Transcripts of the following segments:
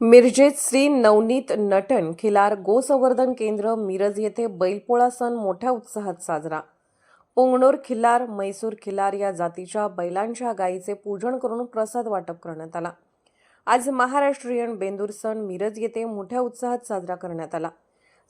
मिरजेत श्री नवनीत नटन खिलार गोसंवर्धन केंद्र मिरज येथे बैलपोळा सण मोठ्या उत्साहात साजरा. पोंगणोर खिल्लार मैसूर खिल्लार या जातीच्या बैलांच्या गायीचे पूजन करून प्रसाद वाटप करण्यात आला. आज महाराष्ट्रीयन बेंदूर सण मिरज येथे मोठ्या उत्साहात साजरा करण्यात आला.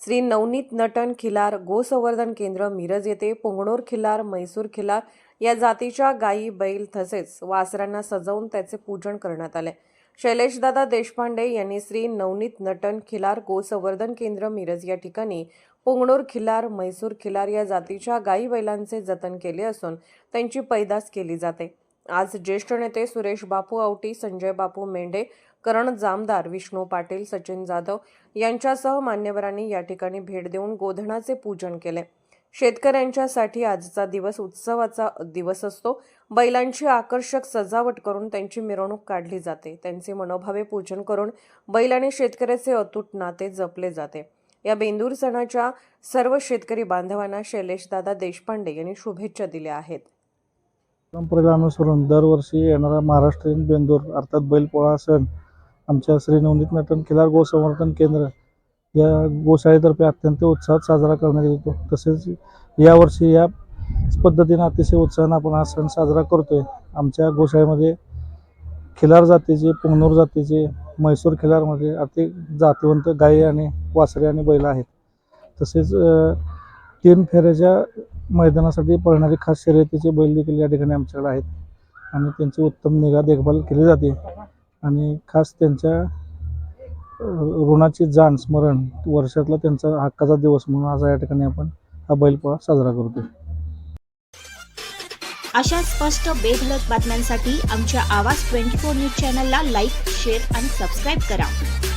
श्री नवनीत नटन खिलार गोसंवर्धन केंद्र मिरज येथे पोंगणोर खिल्लार मैसूर खिल्लार या जातीच्या गायी बैल तसेच वासरांना सजवून त्याचे पूजन करण्यात आले. शैलेशदादा देशपांडे यांनी श्री नवनीत नटन खिलार गोसंवर्धन केंद्र मिरज या ठिकाणी पुंगणूर खिलार म्हैसूर खिलार या जातीच्या गाई बैलांचे जतन केले असून त्यांची पैदास केली जाते. आज ज्येष्ठ नेते सुरेश बापू आवटी संजय बापू मेंढे करण जामदार विष्णू पाटील सचिन जाधव यांच्यासह मान्यवरांनी या ठिकाणी भेट देऊन गोधनाचे पूजन केले. शेतकऱ्यांच्यासाठी आजचा दिवस उत्सवाचा दिवस असतो. बैलांची आकर्षक सजावट करून त्यांची मिरवणूक काढली जाते. त्यांचे मनोभावे पूजन करून बैल आणि शेतकऱ्याचे अतूट नाते जपले जाते. या बेंदूर सणाच्या सर्व शेतकरी बांधवांना शैलेशदादा देशपांडे यांनी शुभेच्छा दिल्या आहेत. परंपरेला अनुसरून दरवर्षी येणारा महाराष्ट्रीयन बेंदूर अर्थात बैलपोळा सण आमच्या श्री नवनीत नटन किलार गोसंवर्धन केंद्र या गोशाळेतर्फे अत्यंत उत्साहात साजरा करण्यात येतो तसेच यावर्षी या पद्धतीनं अतिशय उत्साहाने आपण हा सण साजरा करतोय. आमच्या गोशाळेमध्ये खिलार जातीचे पुंगनूर जातीचे म्हैसूर खिलारमध्ये अति जातीवंत गायी आणि वासरे आणि बैल आहेत. तसेच तीन फेऱ्याच्या मैदानासाठी पळणारे खास शर्यतीचे बैल देखील या ठिकाणी आमच्याकडे आहेत. आणि त्यांची उत्तम निगा देखभाल केली जाते. आणि खास त्यांच्या ऋणाची जाण स्मरण वर्षातला त्यांचा हक्काचा दिवस म्हणून आज या ठिकाणी आपण हा बैलपोळा साजरा करतो अशा स्पष्ट बेधडक बातम्यांसाठी आमच्या आवाज ट्वेंटी फोर न्यूज चॅनलला लाईक शेअर आणि सबस्क्राईब करा.